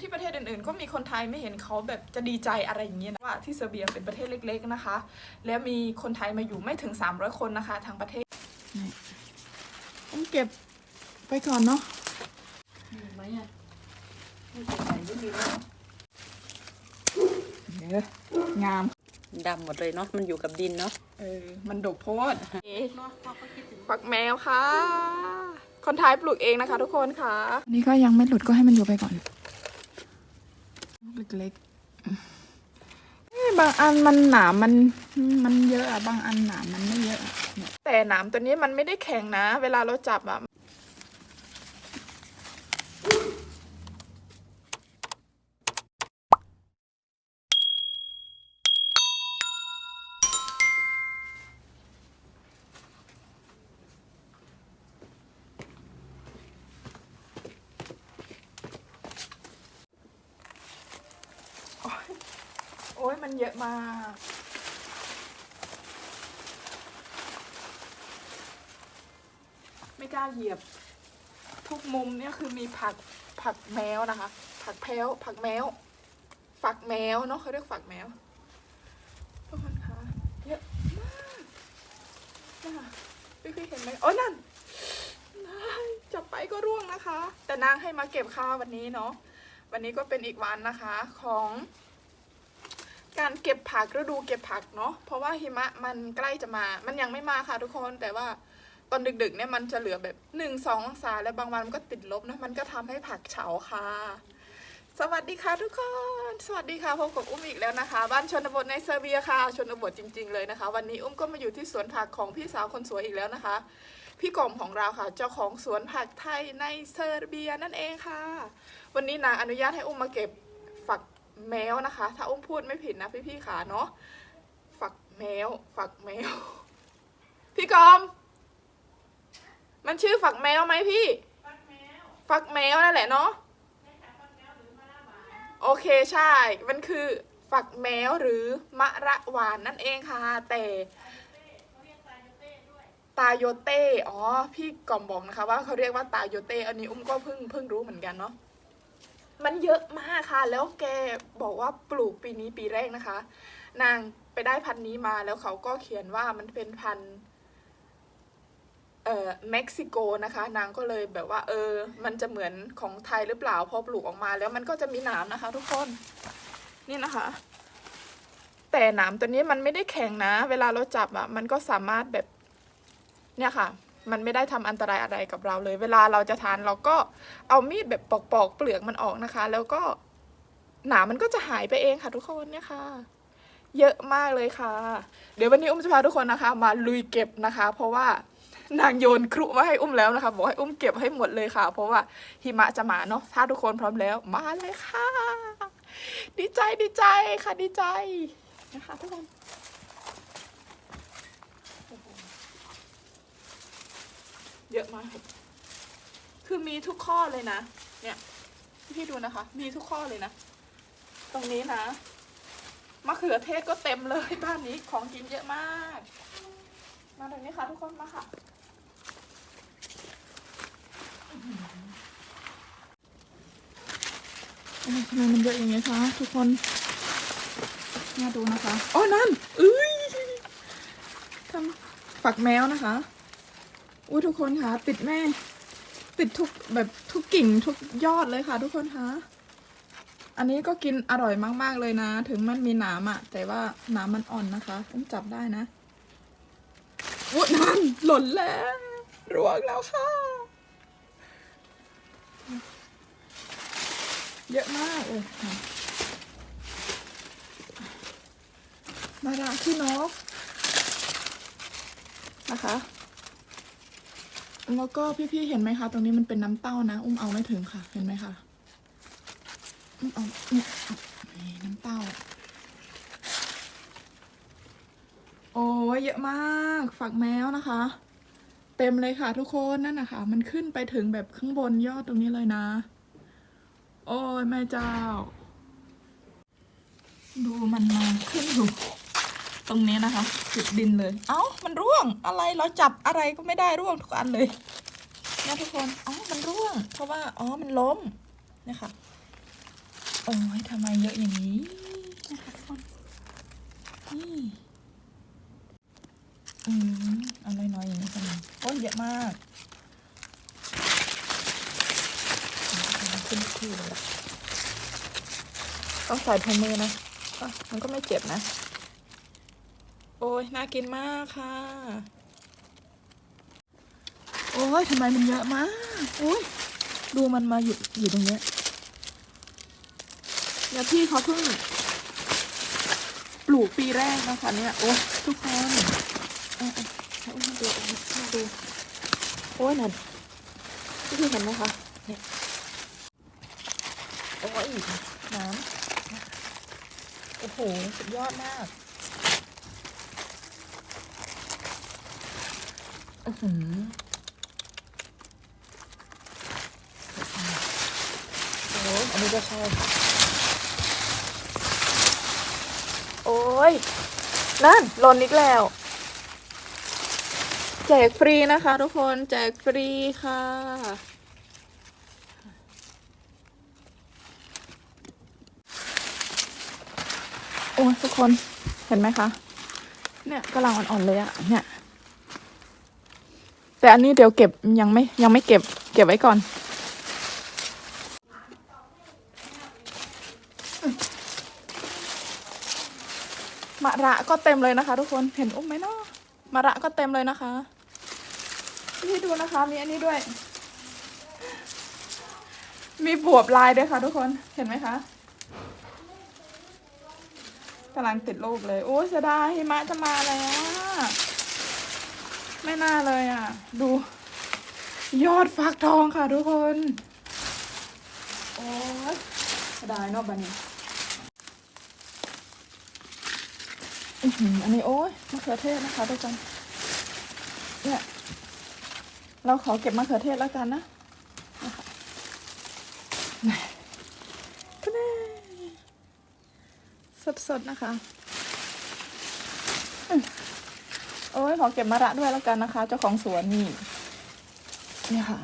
ที่ประเทศอื่นๆ ก็มีคนไทยไม่เห็นเขาแบบจะดีใจอะไรอย่างเงี้ยนะว่าที่เซอร์เบียเป็นประเทศเล็ก ๆนะคะ แล้วมีคนไทยมาอยู่ไม่ถึง 300 คนนะคะทางประเทศต้องเก็บไปก่อนเนาะมีไหมอะไม่ใส่ใส่ไม่มีแล้วงามดำหมดเลยเนาะมันอยู่กับดินเนาะเออมันดกโพดเนาะพอเขาคิดถึงฝักแมวค่ะ คนไทยปลูกเองนะคะทุกคนค่ะอันนี้ก็ยังไม่หลุดก็ให้มันอยู่ไปก่อน เล็กๆบางอันมันหนามมันมันเยอะอะบางอันหนามมันไม่เยอะ แต่หนามตัวนี้มันไม่ได้แข็งนะ เวลาเราจับอะ อ้ยมันเยอะมาก ไม่กล้าเหยียบ ทุกมุมเนี่ยคือมีผักผักแมวนะคะ ผักแพลวผักแมว ฝักแมวเนาะเขาเรียกฝักแมวทุกคนคะเยอะมากนะคะพี่พี่เห็นไหมโอ้ยนั่นจับไปก็ร่วงนะคะ แต่นางให้มาเก็บข้าววันนี้เนาะวันนี้ก็เป็นอีกวันนะคะของ การเก็บผักฤดูเก็บผักเนาะเพราะว่าหิมะมันใกล้จะมา มันยังไม่มาค่ะทุกคนแต่ว่าตอนดึกๆเนี่ยมันจะเหลือแบบหนึ่งสององศาแล้วบางวันมันก็ติดลบนะมันก็ทำให้ผักเฉาค่ะ สวัสดีค่ะทุกคน สวัสดีค่ะพบกับอุ้มอีกแล้วนะคะ บ้านชนบทในเซอร์เบียค่ะ ชนบทจริง ๆเลยนะคะ วันนี้อุ้มก็มาอยู่ที่สวนผักของพี่สาวคนสวยอีกแล้วนะคะ พี่กอมของเราค่ะ เจ้าของสวนผักไทยในเซอร์เบียนั่นเองค่ะ วันนี้นางอนุญาตให้อุ้มมาเก็บ แมวนะคะ ถ้าอุ้มพูดไม่ผิดนะพี่ๆขาเนาะฝักแมว ฝักแมว พี่กอม มันชื่อฝักแมวไหมพี่ ฝักแมวนั่นแหละเนาะโอเคใช่ มันคือฝักแมวหรือมะระหวานนั่นเองค่ะ แต่ตาโยเต้ อ๋อ พี่กอมบอกนะคะว่าเขาเรียกว่าตาโยเต้ อันนี้อุ้มก็เพิ่งเพิ่งรู้เหมือนกันเนาะ มันเยอะมากค่ะ แล้วแกบอกว่าปลูกปีนี้ปีแรกนะคะ นางไปได้พันธุ์นี้มาแล้วเขาก็เขียนว่ามันเป็นพันเอ่อเม็กซิโกนะคะ นางก็เลยแบบว่า เออ มันจะเหมือนของไทยหรือเปล่าพอปลูกออกมา แล้วมันก็จะมีหนามนะคะ ทุกคนนี่นะคะ แต่หนามตัวนี้มันไม่ได้แข็งนะ เวลาเราจับอะ มันก็สามารถแบบเนี่ยค่ะ มันไม่ได้ทำอันตรายอะไรกับเราเลย เวลาเราจะทานเราก็เอามีดแบบปอกๆเปลือกมันออกนะคะ แล้วก็หนามมันก็จะหายไปเองค่ะทุกคนเนี่ยค่ะ เยอะมากเลยค่ะ เดี๋ยววันนี้อุ้มจะพาทุกคนนะคะ มาลุยเก็บนะคะ เพราะว่านางโยนครุมาให้อุ้มแล้วนะคะ บอกให้อุ้มเก็บให้หมดเลยค่ะ เพราะว่าหิมะจะมาเนาะถ้าทุกคนพร้อมแล้วมาเลยค่ะ ดีใจดีใจค่ะดีใจนะคะทุกคน เยอะมาก คือมีทุกข้อเลยนะ เนี่ยพี่ดูนะคะ มีทุกข้อเลยนะ ตรงนี้นะ มะเขือเทศก็เต็มเลยบ้านนี้ของกินเยอะมาก มาตรงนี้ค่ะ ทุกคนมาค่ะ ทำไมมันเยอะอย่างเงี้ยคะทุกคนน่าดูนะคะ อ๋อ นั่น เอ้ยทำฝักแมวนะคะ อุ้ยทุกคนคะติดแม่ ติดทุกแบบทุกกิ่งทุกยอดเลยค่ะทุกคนคะอันนี้ก็กินอร่อยมาก ๆ เลยนะ ถึงมันมีหนามอะแต่ว่าหนามมันอ่อนนะคะต้องจับได้นะอุ้ยนั่นหล่นแล้วร่วงแล้วค่ะ เยอะมากเลยมาราขี้นกนะคะ แล้วก็พี่ๆเห็นไหมคะ ตรงนี้มันเป็นน้ำเต้านะ อุ้มเอาไม่ถึงค่ะ เห็นไหมคะอุ้มเอาเนี่ยเอานี่น้ำเต้า โอ้ยเยอะมากฝักแมวนะคะ เต็มเลยค่ะทุกคนนั่นนะคะมันขึ้นไปถึงแบบข้างบนยอดตรงนี้เลยนะ โอ้ยแม่เจ้า ดูมันมาขึ้นอยู่ ตรงนี้นะคะติดดินเลย เอ้ามันร่วงอะไรเราจับอะไรก็ไม่ได้ร่วงทุกอันเลยเนี่ยทุกคนอ้ามันร่วง เพราะว่าอ๋อมันล้มเนี่ยค่ะโอ้ยทำไมเยอะอย่างนี้นะคะทุกคนนี่อืมเอะไรน้อยอย่างนี้กันโอ้ยเยอะมากขึ้นที่เลยต้องใส่ถุงมือนะมันก็ไม่เจ็บนะ โอ้ยน่ากินมากค่ะ โอ้ยทำไมมันเยอะมากโอ้ยดูมันมาอยู่อยู่ตรงเนี้ยเนี่ยพี่เขาเพิ่งปลูกปีแรกนะคะเนี่ยโอ้ยทุกคนเออเออให้อุ้มาดูมาดูโอ้ยนั่นพี่พี่เห็นไหมคะเนี่ยโอ้ยน้ำโอ้โห สุดยอดมาก อือหือโอ้อันนี้ก็ใช่ค่ะโอ้ย นั่นหล่นอีกแล้ว แจกฟรีนะคะทุกคนแจกฟรีค่ะ โอ้ยทุกคนเห็นไหมคะ เนี่ยกำลังอ่อนๆเลยอะเนี่ย แต่อันนี้เดี๋ยวเก็บยังไม่ยังไม่เก็บ เก็บไว้ก่อน มะระก็เต็มเลยนะคะ ทุกคนเห็นอุ้มไหมเนาะมะระก็เต็มเลยนะคะนี่ดูนะคะ มีอันนี้ด้วย มีบวบลายด้วยค่ะ ทุกคนเห็นไหมคะกำลังติดลูกเลย โอ้เสียดายหิมะจะมาแล้วอะ ไม่น่าเลยอะ ดู ยอดฟักทองค่ะทุกคน โอ้ยเสียดายเนาะบันนี้อื้อหืออันนี้โอ้ยมะเขือเทศนะคะทุกคนเนี่ย เราขอเก็บมะเขือเทศแล้วกันนะนะคะนี่สดๆนะคะ โอ้ยขอเก็บมะระด้วยแล้วกันนะคะ เจ้าของสวนนี่นี่ค่ะ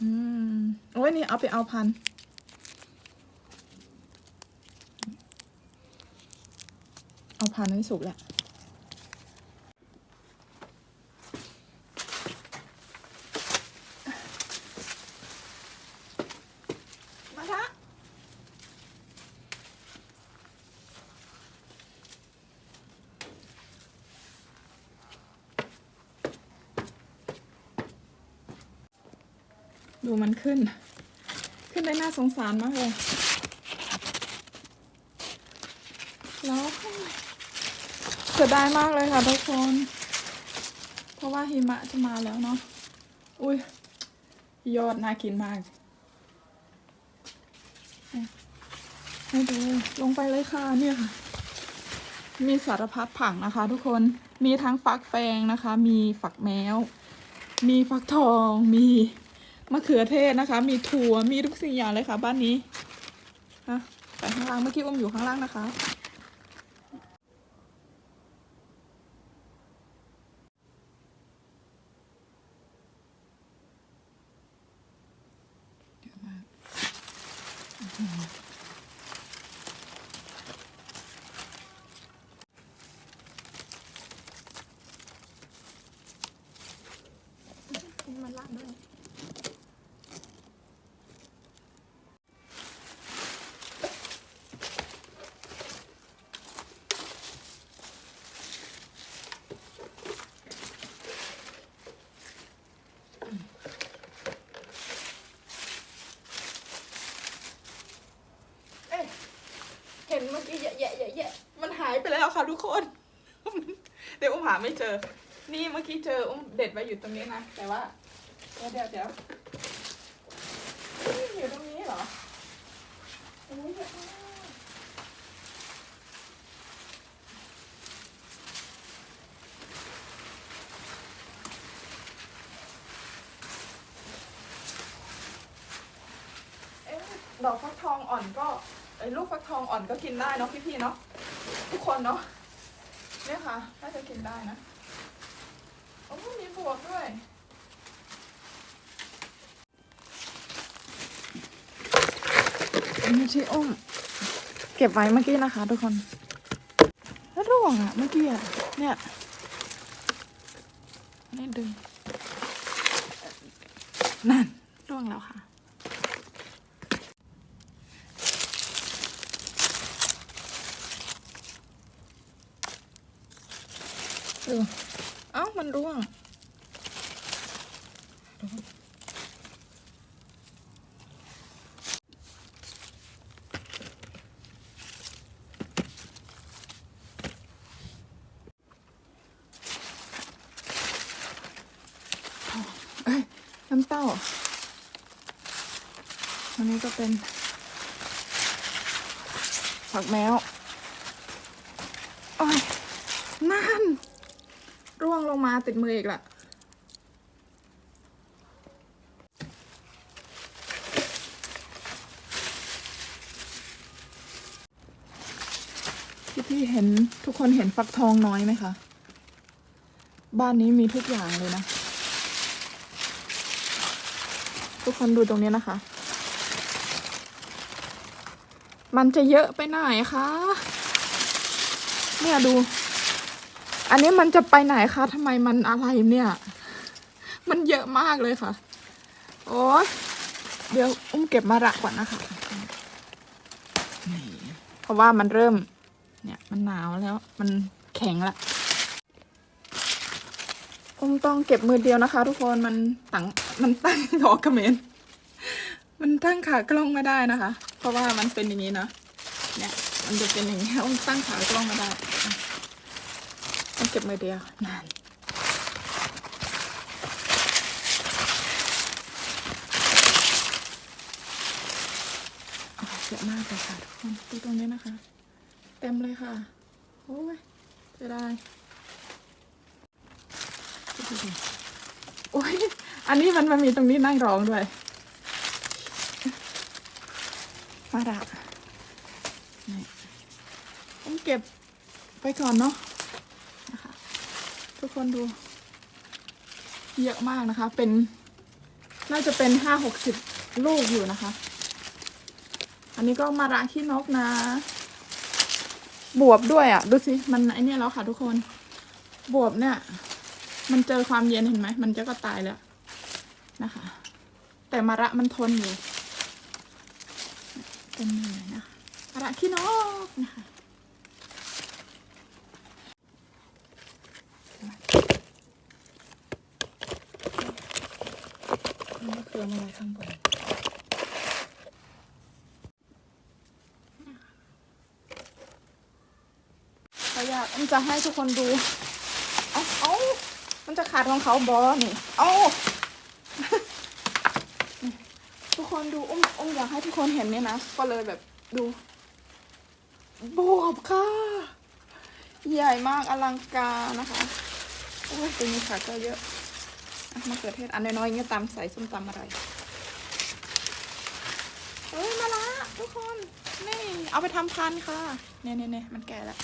อืมโอ้ยนี่เอาไปเอาพัน เอาพันให้สุกแหละ มาทะดูมัน ขึ้น ขึ้นได้น่าสงสารมากเลย แล้วเสียดายมากเลยค่ะทุกคน เพราะว่าหิมะจะมาแล้วเนาะ อุ้ยยอดน่ากินมาก ให้ดูลงไปเลยค่ะเนี่ยค่ะ มีสารพัดผักนะคะ ทุกคน มีทั้งฟักแฟงนะคะ มีฝักแมว มีฟักทอง มี มะเขือเทศนะคะ มีถั่วมีทุกสิ่งอย่างเลยค่ะ บ้านนี้ฮะไปข้างล่างเมื่อกี้อุ้มอยู่ข้างล่างนะคะ เมื่อกี้แยะแยะแยะแยะมันหายไปแล้วค่ะทุกคน เดี๋ยวอุ้มหาไม่เจอ นี่เมื่อกี้เจออุ้มเด็ดไว้อยู่ตรงนี้นะ แต่ว่า เดี๋ยวเดี๋ยวเดี๋ยวอยู่ตรงนี้เหรอโอ้ยเยอะมากเอ๊ะดอกฟักทองอ่อนก็ ไอ้ลูกฟักทองอ่อนก็กินได้เนาะพี่ๆเนาะทุกคนเนาะเนี่ยค่ะน่าจะกินได้นะโอ้มีบวกด้วยอันนี้ที่อุ้มเก็บไว้เมื่อกี้นะคะ ทุกคนแล้วร่วงอะเมื่อกี้อะเนี่ยนี่ดึงนั่นร่วงแล้วค่ะ เออเอ้ามันร่วงน้ำเต้าอันนี้ก็เป็นผักแมว โอ้ย นั่น ร่ว งมาติดมืออีกละพี่พี่เห็นทุกคนเห็นฟักทองน้อยไหมคะ บ้านนี้มีทุกอย่างเลยนะ ทุกคนดูตรงนี้นะคะ มันจะเยอะไปไหนคะ เนี่ยดู อันนี้มันจะไปไหนคะทำไมมันอะไรเนี่ย มันเยอะมากเลยค่ะ โอ้เดี๋ยวอุ้มเก็บมาระก่อนนะคะเพราะว่ามันเริ่ม เนี่ยมันหนาวแล้ว มันแข็งละอุ้มต้องเก็บมือเดียวนะคะ ทุกคนมันตั้งมันตั้งขอกระเมนมันตั้งขากล้องไม่ได้นะคะ เพราะว่ามันเป็นอย่างนี้เนาะเนี่ย มันจะเป็นอย่างนี้อุ้มตั้งขากล้องไม่ได้ ต้องเก็บมือเดียวนานโอ้ยเยอะมากเลยค่ะทุกคนดูตรงนี้นะคะ เต็มเลยค่ะ โอ้ยจะได้ดูดิโอ้ยอันนี้มันมันมีตรงนี้นั่งร้องด้วย มาดะนี่ผมเก็บไปก่อนเนาะนะคะ ทุกคนดู เยอะมากนะคะ เป็น น่าจะเป็นห้าหกสิบลูกอยู่นะคะ อันนี้ก็มาระขี้นกนะ บวบด้วยอะ่ะ ดูสิ มันไอเนี้ยแล้วค่ะทุกคน บวบเนี่ย มันเจอความเย็นเห็นไหม มันจะก็ตายแล้วนะคะ แต่มาระมันทนอยู่ เป็นเลยนะคะมาระขี้นกนะคะ มะเขือมาไว้ข้างบนเราอยากมันจะให้ทุกคนดูเอาเอามันจะขาดของเขาบอนี่เอาทุกคนดูอุ้มอุ้มอยากให้ทุกคนเห็นเนี่ยนะ ก็เลยแบบดูบวบค่ะ ใหญ่มากอลังการนะคะ โอ้ยตัวนี้ขาก็เยอะ มะเขือเทศอันน้อยๆเงี้ยตำใส่ส้มตำอะไรเฮ้ยมาละทุกคนนี่เอาไปทำพันค่ะเนี่ยเนี่ยเนี่ยมันแก่แล้ว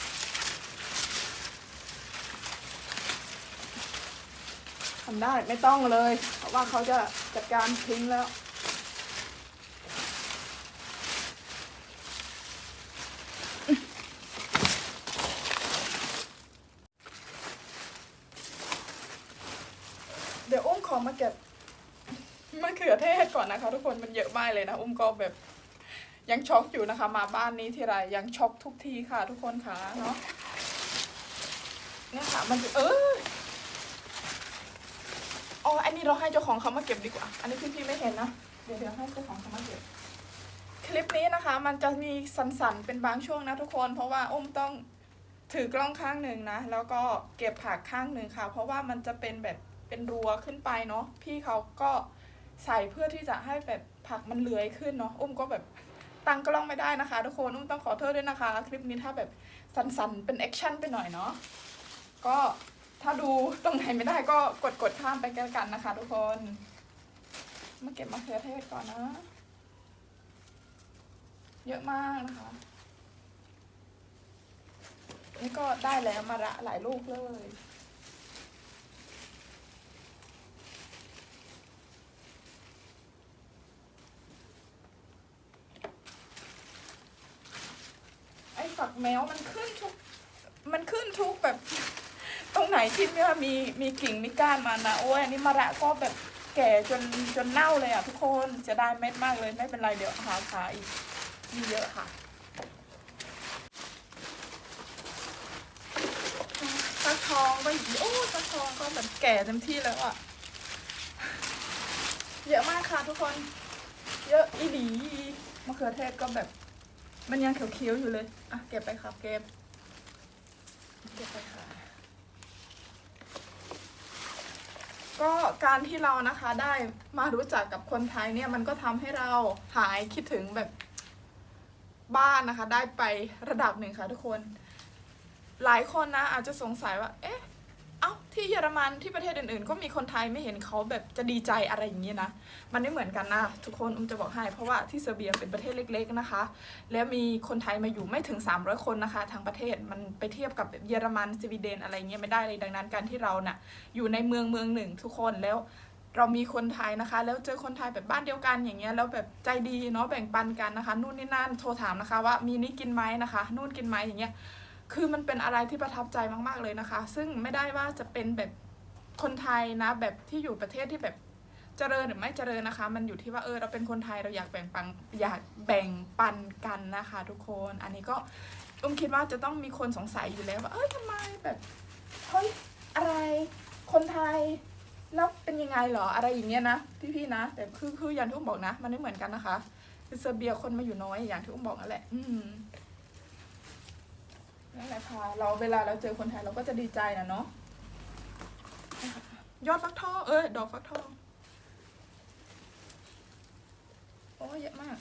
ทำได้ไม่ต้องเลย เพราะว่าเขาจะจัดการทิ้งแล้ว เดี๋ยวอุ้มขอมาเก็บมะเขือเทศก่อ นะคะ ทุกคนมันเยอะมากเลยนะอุ้มก็แบบยังช็อกอยู่นะคะ มาบ้านนี้ทีไรยังช็อกทุกทีค่ะ ทุกคนค่ะเนาะเนี่ยค่ะมันจะเอออ๋ออันนี้เราให้เจ้าของเขามาเก็บดีกว่า อันนี้พี่ๆไม่เห็นนะเดี๋ยวเดี๋ยวให้เจ้าของเขามาเก็บคลิปนี้นะคะ มันจะมีสันๆเป็นบางช่วงนะทุกคน เพราะว่าอุ้มต้องถือกล้องข้างหนึ่งนะ แล้วก็เก็บผักข้างหนึ่งค่ะ เพราะว่ามันจะเป็นแบบเป็นรัวขึ้นไปเนาะพี่เขาก็ ใส่เพื่อที่จะให้แบบผักมันเลื้อยขึ้นเนาะอุ้มก็แบบตั้งกล้องไม่ได้นะคะ ทุกคนอุ้มต้องขอโทษด้วยนะคะ คลิปนี้ถ้าแบบสันๆเป็นแอคชั่นไปหน่อยเนาะก็ถ้าดูตรงไหนไม่ได้ก็กดกดๆข้ามไปกันกันนะคะ ทุกคนมาเก็บมะเขือเทศก่อนนะ เยอะมากนะคะ นี่ก็ได้แล้วมาระหลายลูกเลย ก แมวมันขึ้นทุก มันขึ้นทุกแบบ ตรงไหนที่ไม่ว่ามีมีกิ่งมีก้านมานะโอ้ยอันนี้มะระก็แบบแก่จนจนเน่าเลยอะทุกคนจะได้เม็ดมากเลยไม่เป็นไรเดี๋ยวหาขายอีกมีเยอะค่ะฟักทองก็อีกโอ้ฟักทองก็แบบแก่เต็มที่แล้วอะเยอะมากค่ะทุกคน เยอะอีหลีมะเขือเทศก็แบบ มันยังเขียวๆอยู่เลย อะ เก็บไปครับเก็บเก็บไปค่ะ ก็การที่เรานะคะได้มารู้จักกับคนไทยเนี่ยมันก็ทำให้เราหายคิดถึงแบบบ้านนะคะ ได้ไประดับหนึ่งค่ะทุกคน หลายคนนะอาจจะสงสัยว่า เอ๊ะ เอ้าที่เยอรมันที่ประเทศอื่นๆ ก็มีคนไทยไม่เห็นเขาแบบจะดีใจอะไรอย่างนี้นะ มันไม่เหมือนกันนะทุกคนอุ้มจะบอกให้เพราะว่าที่เซอร์เบียเป็นประเทศเล็ก ๆนะคะ แล้วมีคนไทยมาอยู่ไม่ถึง 300 คนนะคะทางประเทศมันไปเทียบกับเยอรมันสวีเดนอะไรเงี้ยไม่ได้เลยดังนั้นการที่เราน่ะอยู่ในเมืองเมืองหนึ่งทุกคนแล้วเรามีคนไทยนะคะ แล้วเจอคนไทยแบบบ้านเดียวกันอย่างเงี้ยแล้วแบบใจดีเนาะแบ่งปันกันนะคะ นู่นนี่นั่นโทรถามนะคะ ว่ามีนี่กินไหมนะคะ นู่นกินไหมอย่างเงี้ย คือมันเป็นอะไรที่ประทับใจมาก ๆ เลยนะคะ ซึ่งไม่ได้ว่าจะเป็นแบบคนไทยนะ แบบที่อยู่ประเทศที่แบบเจริญหรือไม่เจริญนะคะ มันอยู่ที่ว่าเออเราเป็นคนไทยเราอยากแบ่งปันอยากแบ่งปันกันนะคะ ทุกคน อันนี้ก็อุ้มคิดว่าจะต้องมีคนสงสัยอยู่แล้วว่าเอ้ยทำไมแบบเฮ้ยอะไรคนไทยแล้วเป็นยังไงเหรออะไรอย่างเงี้ยนะพี่ๆนะ แต่คือคืออย่างที่อุ้มบอกนะ มันไม่เหมือนกันนะคะคือเซอร์เบียคนมาอยู่น้อยอย่างที่อุ้มบอกนั่นแหละ อืม นั่นแหละค่ะ เราเวลาเราเจอคนไทยเราก็จะดีใจนะเนาะยอดฟักทองเอ้ยดอกฟักทองโอ้เยอะมาก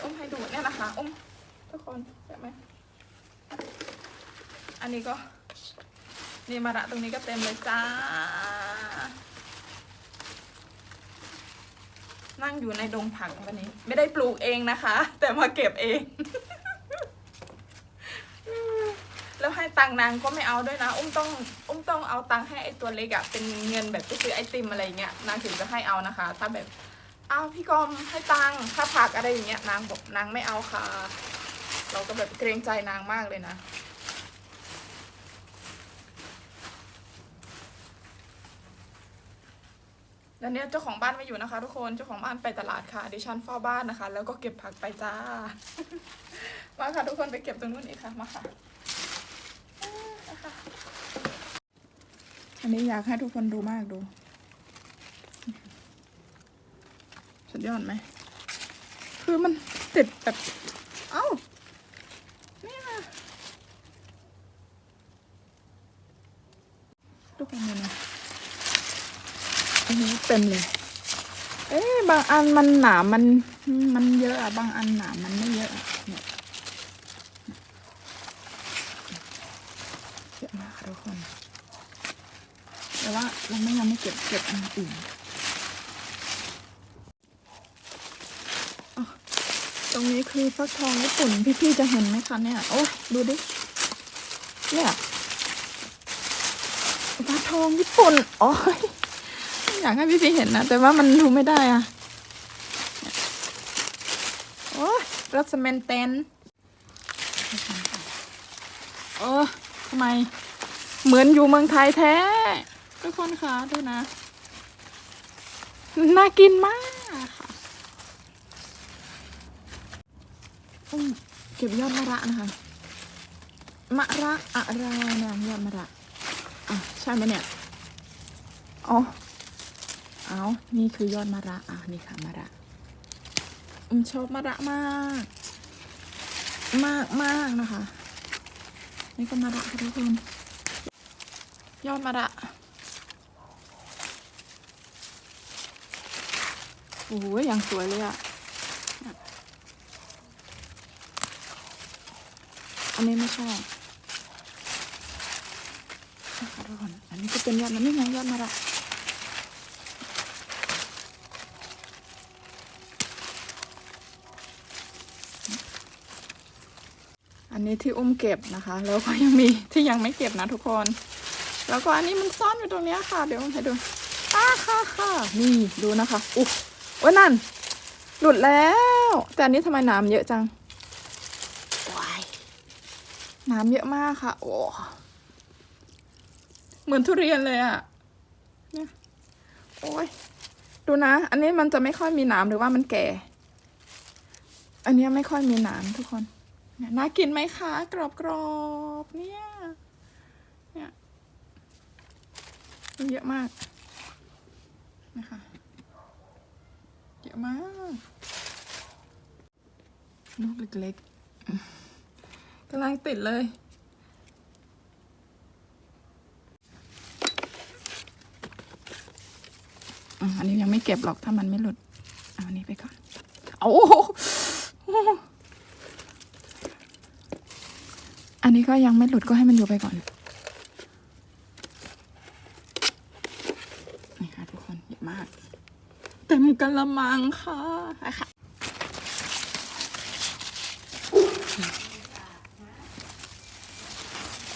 อุ้มให้ดูเนี่ยนะคะอุ้มทุกคนเห็นไหมอันนี้ก็ นี่มาระตรงนี้ก็เต็มเลยจ้า นั่งอยู่ในดงผักวันนี้ ไม่ได้ปลูกเองนะคะ แต่มาเก็บเอง แล้วให้ตังนางก็ไม่เอาด้วยนะ อุ้มต้อง อุ้มต้องเอาตังให้ไอตัวเล็กอะเป็นเงินแบบไปซื้อไอติมอะไรเงี้ยนางถึงจะให้เอานะคะ ถ้าแบบอ้าวพี่กอมให้ตังค่าผักอะไรอย่างเงี้ยนางบอกนางไม่เอาค่ะ เราก็แบบเกรงใจนางมากเลยนะ แล้วเนี่ยเจ้าของบ้านไม่อยู่นะคะ ทุกคน เจ้าของบ้านไปตลาดค่ะ ดิฉันเฝ้าบ้านนะคะ แล้วก็เก็บผักไปจ้า มาค่ะทุกคนไปเก็บตรงนู้นอีกค่ะ มาค่ะอันนี้อยากให้ทุกคนดูมากดู สุดยอดไหม คือมันติดแบบ เอ้า นี่นะทุกคนดูนะอันนี้ เต็มเลย เอ๊ะบางอันมันหนามันมันเยอะอะบางอันหนามันไม่เยอะเนี่ยเยอะมากทุกคน แต่ว่าเราไม่ยังไม่เก็บเก็บอันอื่นตรงนี้คือฟักทองญี่ปุ่นพี่ๆจะเห็นไหมคะเนี่ย โอ้ดูดิ เนี่ยฟักทองญี่ปุ่น โอ้ย อยากให้พี่ๆเห็นนะ แต่ว่ามันดูไม่ได้อะ โอ้ยรสเมนเตนโอ้ทำไม เหมือนอยู่เมืองไทยแท้ ทุกคนคะดูนะ น่ากินมากค่ะอืมเก็บยอดมะระนะคะ มะระอะไรนี่ยยอดมะระ อะ ใช่ไหมเนี่ย อ๋อ เอานี่คือยอดมะระอะนี่ค่ะมะระอืมชอบมะระมาก มากมากนะคะ นี่ก็มะระค่ะทุกคน ยอดมะระโอ้ยอย่างสวยเลยอะเนี่ยอันนี้ไม่ชอบนะคะทุกคนอันนี้ก็เป็นยอดมันนี่ไงยอดมะระ นนี้ที่อุ้มเก็บนะคะ แล้วก็ยังมีที่ยังไม่เก็บนะทุกคน แล้วก็อันนี้มันซ่อนอยู่ตรงเนี้ยค่ะ เดี๋ยวให้ดูอ้าค่ะค่ะนี่ดูนะคะอุ๊ยว่านั่น หลุดแล้ว แต่อันนี้ทำไมน้ำเยอะจังว้ายน้ำเยอะมากค่ะ โอ้เหมือนทุเรียนเลยอะเนี่ยโอ้ยดูนะ อันนี้มันจะไม่ค่อยมีหนามหรือว่ามันแก่ อันนี้ไม่ค่อยมีหนามทุกคนเนี่ยน่ากินไหมคะ กรอบๆเนี่ยเนี่ยเยอะมากนะคะเยอะมากลูกเล็กๆกำลังติดเลยอันนี้ยังไม่เก็บหรอกถ้ามันไม่หลุด เอาอันนี้ไปก่อน เอาโอ้โหอั นนี้ก็ยังไม่หลุดก็ให้มันอยู่ไปก่อนนี่ค่ะทุกคนเยอะมาก เต็มกะละมังค่ะไปค่ะ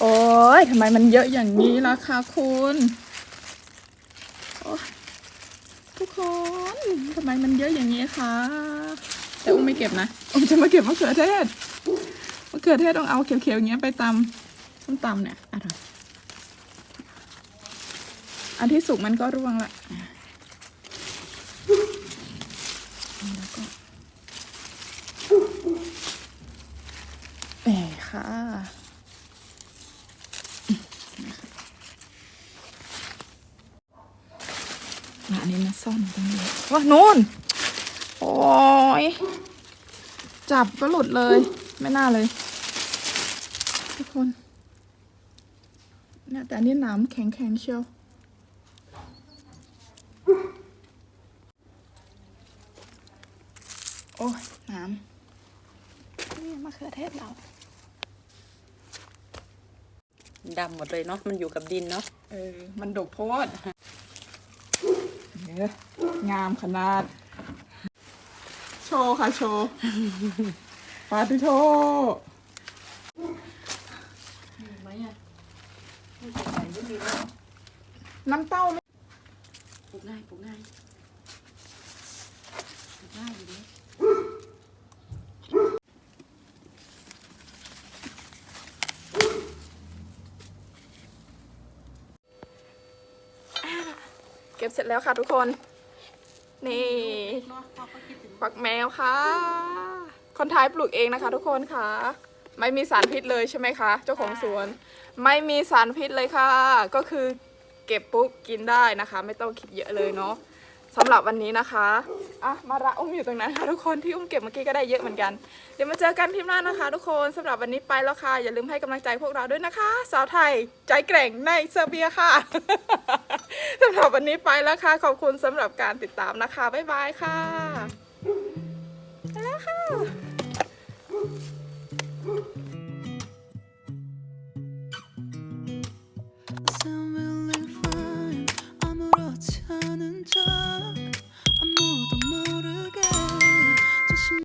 โอ้ยทำไมมันเยอะอย่างนี้ล่ะคะคุณโอ๊ยทุกคนทำไมมันเยอะอย่างนี้คะแต่อุ้มไม่เก็บนะอุ้มจะมาเก็บมะเขือเทศมะ เขือเทศต้องเอาเขียวๆอย่างเงี้ยไปตำส้มตำเนี่ยอร่อยอันที่สุกมันก็ร่วงละแล้วก็เอ๋ค่ะอะอันนี้มาซ่อนตรงนี้ว่านู่น โอ้ยจับก็หลุดเลย ไม่น่าเลยทุก คนเนี่ยแต่อันนี้หน้ำแข็งแข็งๆเชียวโอ้ยน้ำนี่มะเขือเทศเราดำหมดเลยเนาะมันอยู่กับดินเนาะเออ มันดกโพดเอองามขนาด โชว์ค่ะโชว์ ปาติโชมีไหมอะไม่ใส่ไม่มีแล้ว น้ำเต้าไหมปลูกง่ายปลูกง่ายปลูกง่ายอยู่ดีเก็บเสร็จแล้วค่ะทุกคน นี่เนาะพอเขาคิดถึงฝักแมวค่ะ คนไทยปลูกเองนะคะ ทุกคนค่ะ ไม่มีสารพิษเลยใช่ไหมคะ เจ้าของสวน ไม่มีสารพิษเลยค่ะ ก็คือ เก็บปุ๊บกินได้นะคะ ไม่ต้องคิดเยอะเลยเนาะสำหรับวันนี้นะคะอะมาระอุ้มอยู่ตรงนั้นค่ะทุกคนที่อุ้มเก็บเมื่อกี้ก็ได้เยอะเหมือนกัน เดี๋ยวมาเจอกันคลิปหน้านะคะ ทุกคนสำหรับวันนี้ไปแล้วค่ะ อย่าลืมให้กำลังใจพวกเราด้วยนะคะ สาวไทยใจแกร่งในเซอร์เบียค่ะสำหรับวันนี้ไปแล้วค่ะ ขอบคุณสำหรับการติดตามนะคะบ๊ายบายค่ะไปแล้วค่ะ 괜찮은 척.